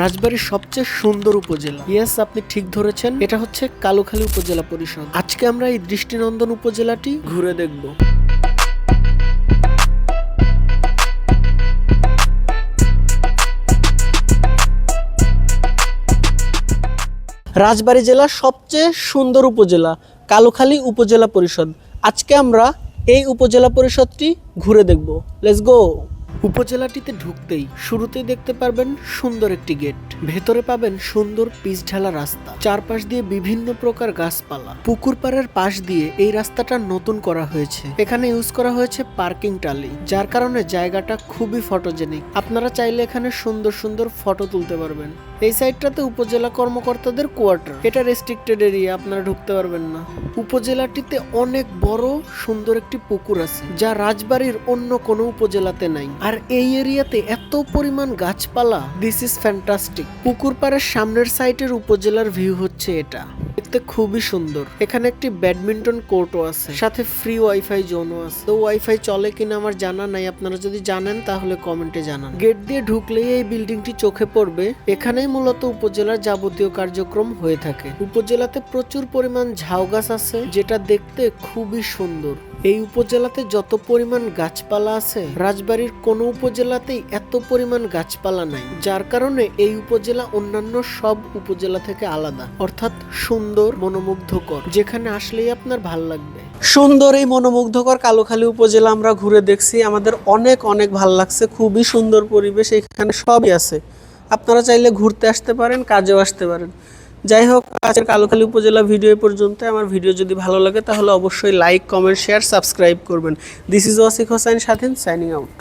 রাজবাড়ির সবচেয়ে সুন্দর উপজেলা। ইয়েস আপনি ঠিক ধরেছেন। এটা হচ্ছে কালুখালী উপজেলা পরিষদ। আজকে আমরা এই দৃষ্টিনন্দন উপজেলাটি ঘুরে দেখব। রাজবাড়ী জেলার সবচেয়ে সুন্দর উপজেলা, কালুখালী উপজেলা পরিষদ। আজকে আমরা এই উপজেলা পরিষদটি ঘুরে দেখব। লেটস গো উপজেলাটিতে ঢুকতেই শুরুতেই দেখতে পারবেন সুন্দর একটি গেট। ভেতরে পাবেন সুন্দর পিচ ঢালা রাস্তা। চারপাশ দিয়ে বিভিন্ন প্রকার গাছপালা। পুকুর পাড়ের পাশ দিয়ে এই রাস্তাটা নতুন করা হয়েছে। এখানে ইউজ করা হয়েছে পার্কিং টালি, যার কারণে জায়গাটা খুবই ফটোজেনিক। আপনারা চাইলে এখানে সুন্দর সুন্দর ফটো তুলতে পারবেন। এই সাইডটাতে উপজেলা কর্মকর্তাদের কোয়ার্টার। এটা রেস্ট্রিক্টেড এরিয়া আপনারা ঢুকতে পারবেন না। উপজেলাটিতে অনেক বড়, সুন্দর একটি পুকুর আছে, যা রাজবাড়ির অন্য কোনো উপজেলাতে নাই। আর এই এরিয়াতে এত পরিমাণ গাছপালা দিস ইজ ফ্যান্টাস্টিক পুকুর পাড়ের সামনের সাইটের উপজেলার ভিউ হচ্ছে এটা। দেখতে খুবই সুন্দর। এখানে একটি ব্যাডমিন্টন কোর্টও আছে। সাথে ফ্রি ওয়াইফাই জোনও আছে। তো ওয়াইফাই চলে কিনা আমার জানা নাই। আপনারা যদি জানেন, তাহলে কমেন্টে জানান। গেট দিয়ে ঢুকলেই এই বিল্ডিংটি চোখে পড়বে। এখানেই মূলত উপজেলার যাবতীয় কার্যক্রম হয়ে থাকে। উপজেলাতে প্রচুর পরিমাণ ঝাউ গাছ আছে, যেটা দেখতে খুবই সুন্দর। এই উপজেলাতে যত পরিমাণ গাছপালা আছে, রাজবাড়ির কোনো উপজেলাতেই এত পরিমাণ গাছপালা নাই। যার কারণে এই উপজেলা অন্যান্য সব উপজেলা থেকে আলাদা। অর্থাৎ সুন্দর, মনোমুগ্ধকর, যেখানে আসলেই আপনার ভালো লাগবে। সুন্দর এই মনোমুগ্ধকর কালোখালী উপজেলা আমরা ঘুরে দেখছি। আমাদের অনেক অনেক ভালো লাগছে। খুবই সুন্দর পরিবেশ এখানে সবই আছে। আপনারা চাইলে ঘুরতে আসতে পারেন, কাজেও আসতে পারেন। যাই হোক আজকের কালোখালী উপজেলা ভিডিও পর্যন্ত আমার ভিডিও যদি ভালো লাগে তাহলে অবশ্যই লাইক কমেন্ট শেয়ার সাবস্ক্রাইব করবেন। This is Wasiq Hossain Swadhin signing out